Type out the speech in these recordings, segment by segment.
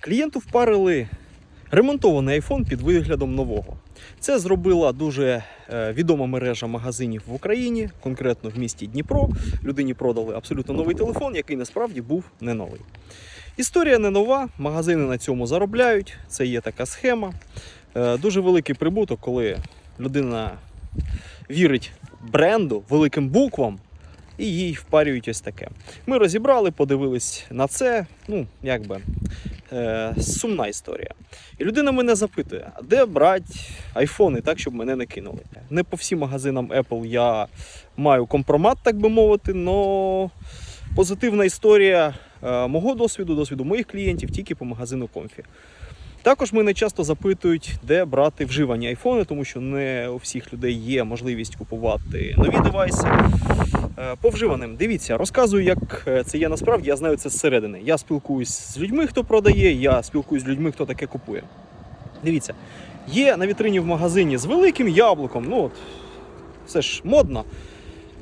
Клієнту впарили ремонтований iPhone під виглядом нового. Це зробила дуже е, відома мережа магазинів в Україні, конкретно в місті Дніпро. Людині продали абсолютно новий телефон, який насправді був не новий. Історія не нова, магазини на цьому заробляють. Це є така схема. Е, Дуже великий прибуток, коли людина вірить бренду, великим буквам, і їй впарюють ось таке. Ми розібрали, подивились на це. Ну, якби е, сумна історія. І людина мене запитує, а де брати айфони так, щоб мене не кинули. Не по всім магазинам Apple я маю компромат, так би мовити, але позитивна історія е, мого досвіду, досвіду моїх клієнтів тільки по магазину Комфі. Також мене часто запитують, де брати вживані айфони, тому що не у всіх людей є можливість купувати нові девайси. Е, По вживаним, дивіться, розказую, як е, це є насправді. Я знаю це зсередини. Я спілкуюсь з людьми, хто продає, я спілкуюсь з людьми, хто таке купує. Дивіться, є на вітрині в магазині з великим яблуком. Ну от, все ж модно.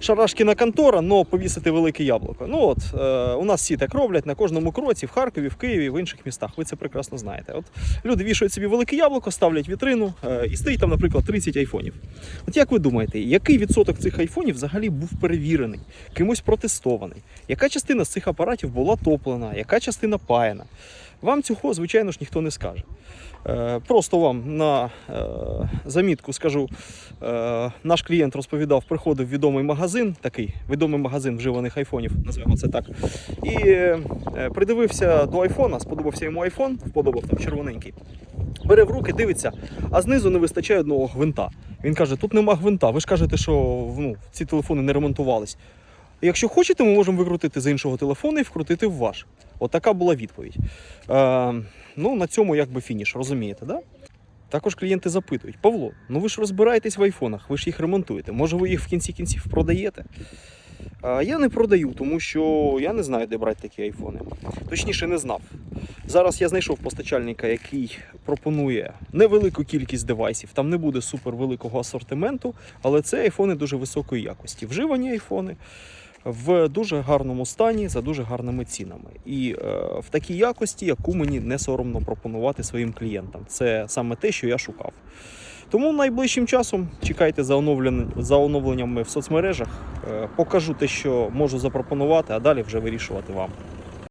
Шарашкіна контора, но повісити велике яблуко. Ну от е, у нас всі так роблять на кожному кроці, в Харкові, в Києві, в інших містах. Ви це прекрасно знаєте. От люди вішають собі велике яблуко, ставлять вітрину е, і стоїть там, наприклад, 30 айфонів. От як ви думаєте, який відсоток цих айфонів взагалі був перевірений, кимось протестований? Яка частина з цих апаратів була топлена, яка частина паяна? Вам цього, звичайно ж, ніхто не скаже. Е, Просто вам на е, замітку скажу, е, наш клієнт розповідав, приходив відомий магазин, такий відомий магазин вживаних айфонів, називаємо це так. І придивився до айфона, сподобався йому айфон, вподобав там червоненький. Бере в руки, дивиться, а знизу не вистачає одного гвинта. Він каже: тут нема гвинта. Ви ж кажете, що ну, ці телефони не ремонтувались. Якщо хочете, ми можемо викрутити з іншого телефону і вкрутити в ваш. Отака була відповідь. Е, ну, на цьому якби фініш, розумієте, да? Також клієнти запитують: Павло, ну ви ж розбираєтесь в айфонах, ви ж їх ремонтуєте. Може, ви їх в кінці кінців продаєте? А я не продаю, тому що я не знаю, де брати такі айфони. Точніше, не знав. Зараз я знайшов постачальника, який пропонує невелику кількість девайсів. Там не буде супер великого асортименту, але це айфони дуже високої якості. Вживані айфони в дуже гарному стані за дуже гарними цінами. І е, в такій якості, яку мені не соромно пропонувати своїм клієнтам. Це саме те, що я шукав. Тому найближчим часом чекайте за, оновлен... за оновленнями в соцмережах. Е, Покажу те, що можу запропонувати, а далі вже вирішувати вам.